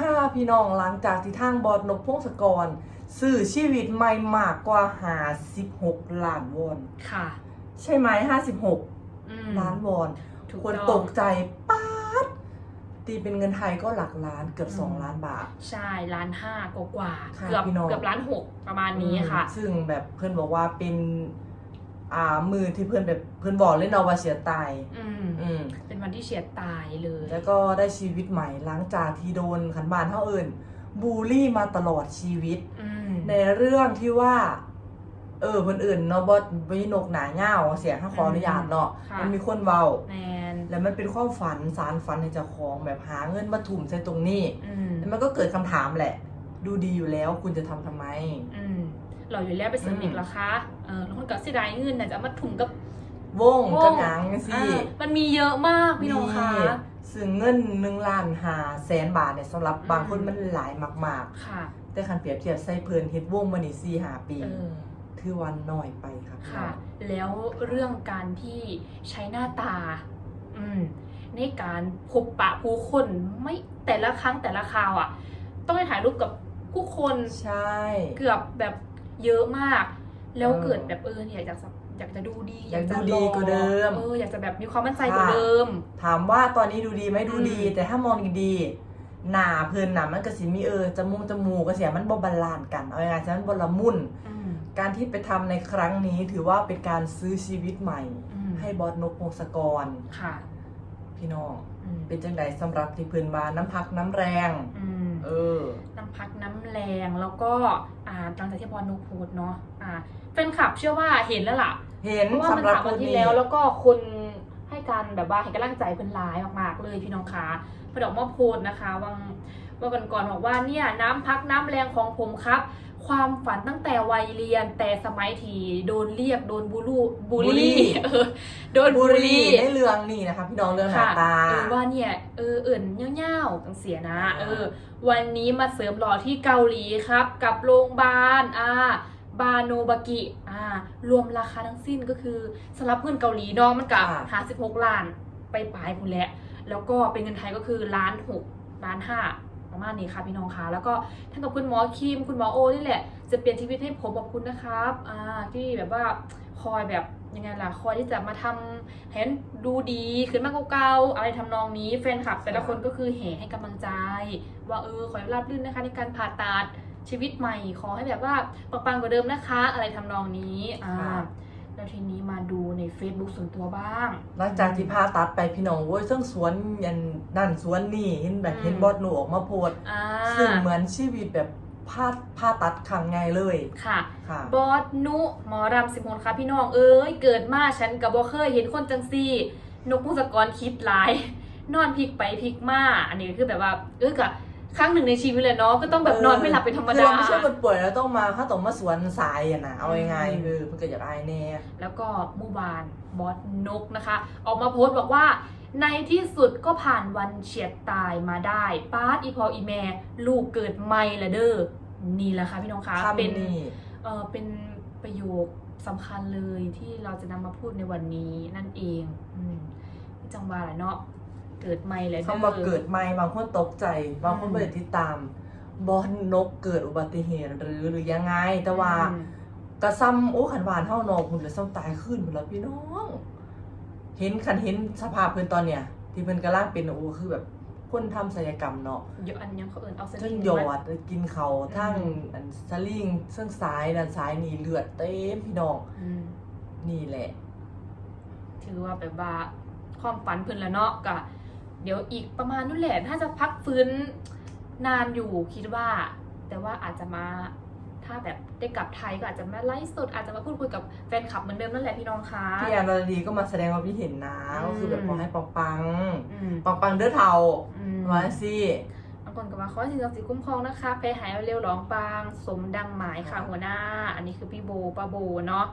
ห้าพี่น้องหลังจากที่ทางบอดนกพงศกรซื้อชีวิตใหม่มากกว่าหา16ล้านวอน ค่ะ ใช่ไหม56อืม ล้านวอนถูกคนต้องตกใจป๊าดตีเป็นเงินไทยก็หลักล้านเกือบอืม2ล้านบาท ใช่ล้านห้ากว่ากว่าๆค่ะเกือบพี่น้อง เกือบล้านหกประมาณนี้ค่ะ อืมซึ่งแบบเพื่อนบอกว่าเป็น อ่ามือที่เพื่อนแบบเพื่อนบอกเล่นเอาว่าเสียตาย อืมอืมเป็นวันที่เฉียดตายเลยแล้วก็ได้ชีวิตใหม่หลังจากที่โดนขันบานเท่าเอิญบูลลี่มาตลอดชีวิต อืมในเรื่องที่ว่า เออคนอื่นเนาะบอสวินกหนาเง่าเสียงข้าขออนุญาตเนาะค่ะมันมีคนเบาแมนแล้วมันเป็นความฝันสารฝันให้เจ้าของแบบหาเงินมาถุ่มใส่ตรงนี้อืมแล้วมันก็เกิดคำถามแหละ ดูดีอยู่แล้วคุณจะทำทำไม อืม เราอยู่แล้วไปเสริมอืมอีกเหรอคะเออแล้วคนก็เสียดายเงินน่ะจะเอามาถุงกับ วงวงกระหนังสิอ่ามันมีเยอะมากพี่น้องคะซึ่งเงินหนึ่งล้านหาแสนบาทเนี่ยสำหรับอืม บางคนมันหลายมาก ค่ะ ๆ แต่คันเปรียบเทียบใส่เพิ่นเฮ็ดวงมานี่สี่หาปี เออ ถือวันน้อยไปครับพี่น้ค่ะองแล้วเรื่องการที่ใช้หน้าตา อืม ในการพบปะผู้คนไม่แต่ละครั้งแต่ละคราวอะ ต้องไปถ่ายรูปกับผู้คนใช่ เกือบแบบ เยอะมาก แล้วเออเกิดแบบเออเนี่ยอยากจะอยากจะดูดีอยากจะดูดีกว่าเดิม เอออยากจะแบบมีความมั่นใจกว่าเดิม ถามว่าตอนนี้ดูดีไหมดูดีอืมแต่ถ้ามองดีๆหน้าเพิ่นน่ะมันก็สิมีเออจมูกจมูกก็เสียมันบ่บาลานซ์กันเอาง่ายๆฉะนั้นบ่ละมุนอืมการที่ไปทำในครั้งนี้ถือว่าเป็นการซื้อชีวิตใหม่อืมให้บอสนกพงศกรค่ะ พี่น้องอืมเป็นจังใดสำหรับที่เพิ่นว่าน้ำพักน้ำแรงอืมเออน้ำพักน้ำแร งแล้วก็อ่าหลังจากที่บอลนุกโพสต์เนาะอ่าแฟนคลับเชื่อว่าเห็นแล้วล่ะ เห็นเพราะว่ามันสำหรับสามควันนที่นี้แล้วแล้วก็คนให้การแบบว่าให้กำลังใจเพิ่นร้ายมากๆเลยพี่น้องคะเพอดอกมาโพสต์นะคะวัง ว่ากันก่อนบอกว่าเนี่ยน้ำพักน้ำแรงของผมครับ ความฝันตั้งแต่วัยเรียนแต่สมัยที่โดนเรียกโดนบูลลูบูลบูลลี่ลี่เออโดนบุบูลรีลี่ในเรื่องนี่นะคะพี่น้องเรื่องหน้าค่ะตา เออว่าเนี่ยเออเอิ่นเง่าๆตังเสียนะเออ วันนี้มาเสริมหล่อที่เกาหลีครับ กับโรงพยาบาลอ่าบาโนบากิอ่ารวมราคาทั้งสิ้นก็คือสำหรับเงินเกาหลีเนาะมันกับค่ะหาสิบหกล้านไปปลายคุณแหละ แล้วก็เป็นเงินไทยก็คือล้านหกล้านห้า ประมาณนี้ค่ะพี่น้องคะแล้วก็ท่านกับคุณหมอคิมคุณหมอโอนี่แหละ จะเปลี่ยนชีวิตให้ผมขอบคุณนะครับอ่าที่แบบว่าคอยแบบยังไงล่ะคอยที่จะมาทำเห็นดูดีขึ้นมากกว่าเก่าอะไรทำนองนี้แฟนคลับ แต่ละคนก็คือแห่ให้กำลังใจ ว่าเออขอให้ราบรื่นนะคะในการผ่าตัดชีวิตใหม่ ขอให้แบบว่าปังๆกว่าเดิมนะคะ อะไรทำนองนี้อ่า แล้วทีนี้มาดูใน Facebook ส่วนตัวบ้าง หลังจากที่พาตัดไปพี่น้องโว้ยเรื่องสวนยันนั่นสวนนี่เห็นแบบอืม เห็นบอสหนูออกมาโพสต์อ่าซึ่งเหมือนชีวิตแบบพาพาตัดครั้งไงเลยค่ะ ค่ะ บอสนุหมอรำสิบคนค่ะพี่น้องเอ้ยเกิดมาฉันกับบ่เคยเห็นคนจังซี่นกมุสกรคิดหลาย นอนพลิกไปพลิกมาอันนี้คือแบบว่า เออกับ ครั้งหนึ่งในชีวิตเลยเนาะก็ต้องแบบนอนไม่หลับเป็นธรรมคือดา เราไม่ใช่คนป่วยแล้วต้องมาถ้าต้องมาสวนสายอะนะเอายังไงอืมเออมันเกิดจากไอายแน่ แล้วก็เมื่อวานบอสนกนะคะ ออกมาโพสต์บอกว่า ในที่สุดก็ผ่านวันเฉียดตายมาได้ป้าดอีพออีแม่ลูกเกิดไม่ละเด้อนี่แหละค่ะพี่น้องคะคำเป็นนี้เออเป็นประโยคสำคัญเลยที่เราจะนำมาพูดในวันนี้นั่นเอง อืมพี่จังหวะแหละเนาะ เกิดไม่แล้วเขามาเกิดใหม่บางคนตกใจ บางคนอืมไม่ได้ติดตามบอลนกเกิดอุบัติเหตุหรือหรือยังไง แต่ว่าอืมกระซ้ำโอ้ขันหวานเท่านองคุณเลยซ้ำตายขึ้นหมดแล้วพี่น้อง เห็นคันเห็นสภาพเพื่อนตอนเนี้ยที่เพื่อนกำลังเป็นโอ้คือแบบคนทำศัลยกรรมเนาะเดี๋ยวอันยังเขาเอินเอาสทั้ลิงงหยอมาดกินเขาทั้งอันสลิงเส้นซ้ายด้านซ้ายนี่เลือดเต็มพี่น้องอืมนี่แหละ ถือว่าแบบว่าความฝันเพิ่นแล้วเนาะกะ เดี๋ยวอีกประมาณนู่นแหละถ้าจะพักฟื้นนานอยู่คิดว่า แต่ว่าอาจจะมาถ้าแบบได้กลับไทยก็อาจจะมาไลฟ์สดอาจจะมาพูดคุยกับแฟนคลับเหมือนเดิมนั่นแหละพี่น้องคะพี่แอนอรดีก็มาแสดงความคิดเห็นนะอืมก็คือแบบขอให้ปังปังอืมปังปังๆเด้อเทาอืมมาสิบางคนก็ว่าขอให้สิ่งศักดิ์สิทธิ์คุ้มครองนะคะไปหายเร็วๆหลองปาง สมดังหมายค่ะหัวหน้า อันนี้คือพี่โบป้าโบเนาะ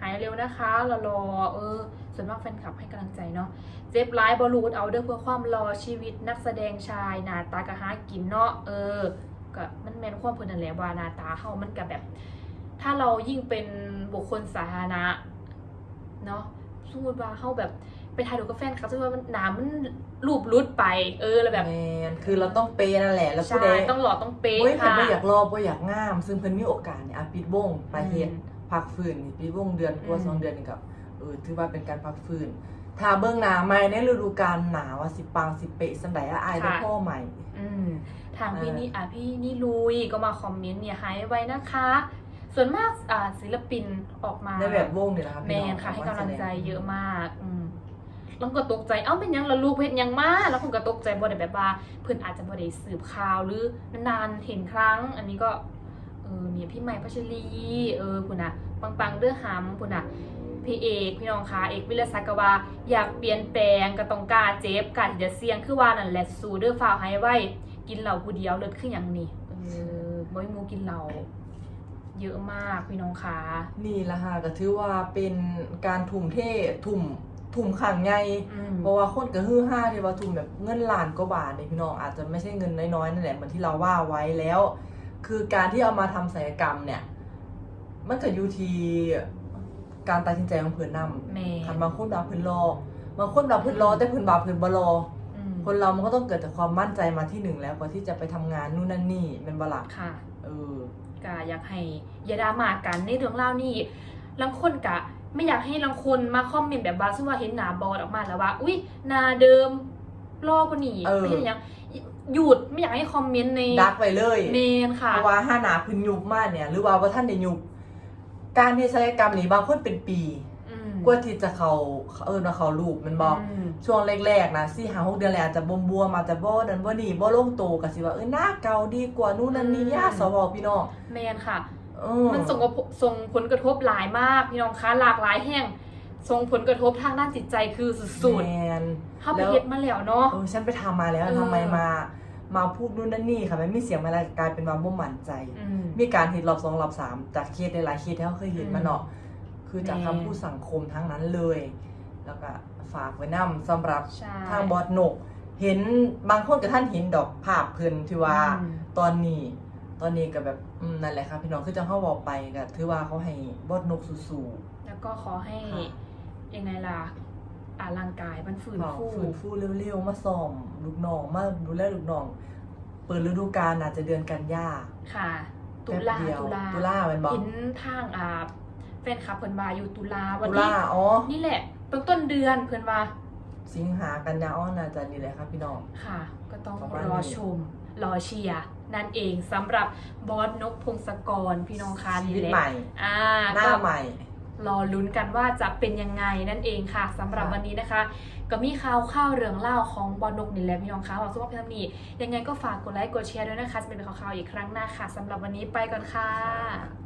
หายเร็วนะคะรอรอๆเออส่วนมากแฟนคลับให้กำลังใจเนาะเจ็บไลฟ์บอลลูดเอาเด้อเพื่อความรอชีวิตนักแสดงชายหน้าตากะหากินเนาะเออก็มันแมนความเพิ่นนั่นแหละว่าหน้าตาเฮามันก็แบบ ถ้าเรายิ่งเป็นบุคคลสาธารณะเนาะสมมติว่าเฮาแบบไปถ่ายรูปกับแฟนคลับซึ่งว่ามันหนามันรูปรุดไป เออแล้วแบบแมนคือเราต้องเปย์นั่นแหละแล้วผู้ใช่ใดต้องหล่อต้องเป๊ะเฮ้ยเพิ่นค่ะบ่อยากรอบ่อยากงาม ซึ่งเพิ่นมีโอกาสเนี่ยอะปิดวงไปเฮ็ด อืม พักฟื้นนี่ปิดวงเดือนกว่าอืมสองเดือนนี่ก็เออถือว่าเป็นการพักฟื้นถ้าเบิ่งหน้าใหม่ในฤดูกาลหนาว่าสิปังสิเป๊ะสันใดอะอายได้พ่อใหม่อืมทางเออพี่นี่อะพี่นี่ลุยก็มาคอมเมนต์เนี่ยหายไว้นะคะ ส่วนมากอ่าศิลปินออกมาในแบบวงนี่แหละครับแมพี่น้นองค่ะให้กำลังใจเยอะมากมากอืมแล้วก็ตกใจ เอ้าเป็นหยังละลูกเพชรยังมาแล้วผมก็ตกใจบ่ได้แบบว่าเพื่อนอาจจะบ่ได้สืบข่าวหรือนานๆเห็นครั้ง อันนี้ก็เออมีพี่ใหม่พัชรีเออคุณนะปังปังๆเด้อหำคุณนะพี่เอกพี่น้องคะเอกวิลศักดิ์ก็ว่าอยากเปลี่ยนแปลงก็ต้องกล้าเจ็บกล้าที่จะเสี่ยงคือว่านั่นแหละสู้เด้อฝ่าวให้ไว้กินเหล้าผู้เดียวเลิศคือหยังนี่เออบ่ให้หมูกินเหล้าเยอะมากพี่น้องคะนี่ละค่ะก็ถือว่าเป็นการทุ่มเททุ่มทุ่มขังใหญ่อืมเพราะว่าคนก็ฮือฮาที่ว่าทุ่มแบบเงินล้านกว่าบาทเนี่ยพี่น้องอาจจะไม่ใช่เงินน้อยๆนั่นแหละเหมือนที่เราว่าไว้แล้ว คือการที่เอามาทำศัลยกรรมเนี่ย มันก็อยู่ที่การตัดสินใจของเพื่อนนำแม่คันบางคนแบบเพื่อนรอบางคนแบบเพื่อนรอแต่เพื่อนบาเพื่อนบ่รออืมคนเรามันก็ต้องเกิดจากความมั่นใจมาที่หนึ่งแล้วกว่าที่จะไปทำงานนู่นนั่นนี่เป็นบลักค่ะ เออก็อยากให้อย่าดราม่ากันในเรื่องเล่าวนี่ลังคนกะ ไม่อยากให้ลังคนมาคอมเมนต์แบบว่าซึ่งว่าเห็นหนาบอดออกมาแล้วว่า อุ้ยหนาเดิมรอกว่านี่เออไม่ใช่หยัง หยุดไม่อยากให้คอมเมนต์ในดักไปเลยเมนค่ะเพราะว่าห้าหนาเพื้นยุบมากเนี่ย หรือว่าว่าท่านได้ยุบการที่ศัลยกรรมนี่บางคนเป็นปีอืมกว่าที่จะเขาเออมาเขาลูกมันบอกมช่วงแรกๆนะสี่หาหกเดือนแรกอาจจะบวมบวมๆอาจจะบ่นั่นบ่นี่บ่ลงโตก็สิว่าเออหน้าเก่าดีกว่านู่นนั่นนี่ย่าสวพี่น้องแมนค่ะเออมันส่งกระทบส่งผลกระทบหลายมากพี่น้องคะหลากหลายแห่งส่งผลกระทบทางด้านจิตใจคือสุดแมนๆเข้าไปแล้วเฮ็ดมาแล้วเนาะเออฉันไปทำมาแล้วเออทำไมมา มาพูดนู่นนั่นนี่ค่ะมันมีเสียงมาแล้วกลายเป็นว่าบ่มั่นใจอืมมีการเห็นรอบสองรอบสามจากเคสในหลายเคสที่เขาเคยเห็นมาเนาะคือจากแม่คำพูดสังคมทั้งนั้นเลย แล้วก็ฝากไว้นํสำหรับใช่ทางบอดนก เห็นบางคนกับท่านเห็นดอกภาพเพิ่นที่ว่าอืมตอนนี้ ตอนนี้ก็แบบอืมนั่นแหละครับพี่น้องคือจังเขาบอกไปก็ถือว่าเขาให้บอดนกสู้แล้วก็ขอให้ค่ะยังไงล่ะ อ่าร่างกายมันฝืนๆเอาฟูฟื้นฟูเร็วๆมาซ่อมลูกน้องมาดูแลลูกน้อง เปิดฤดูกาลอาจจะเดือนกันยาค่ะ ตุลาแป๊บเดียวตุลาตุลาแม่นบ่เห็นทางอ่าแฟนคลับเพิ่นว่าอยู่ตุลาวันตุนี้ลาอ๋อนี่แหละต้นต้นเดือนเพิ่นว่าสิงหากันยาอ้อน่าจะนี่แหละครับพี่น้องค่ะ ก็ต้องประมาณรอนี้ชม รอเชียร์นั่นเองสำหรับบอสนกพงศกรพี่น้องคะชีนี่วิตแหละใหม่อ่าหน้าก็ใหม่ รอลุ้นกันว่าจะเป็นยังไงนั่นเองค่ะสำหรับวันนี้นะคะ ก็มีข่าวข่าวเรื่องเล่าของบอลนกนี่แหละพี่น้องคะหวังว่าพี่ทำนี่ยังไงก็ฝากกดไลค์กดแชร์ด้วยนะคะจะเป็นข่าวๆอีกครั้งหน้าค่ะสำหรับวันนี้ไปก่อนค่ะ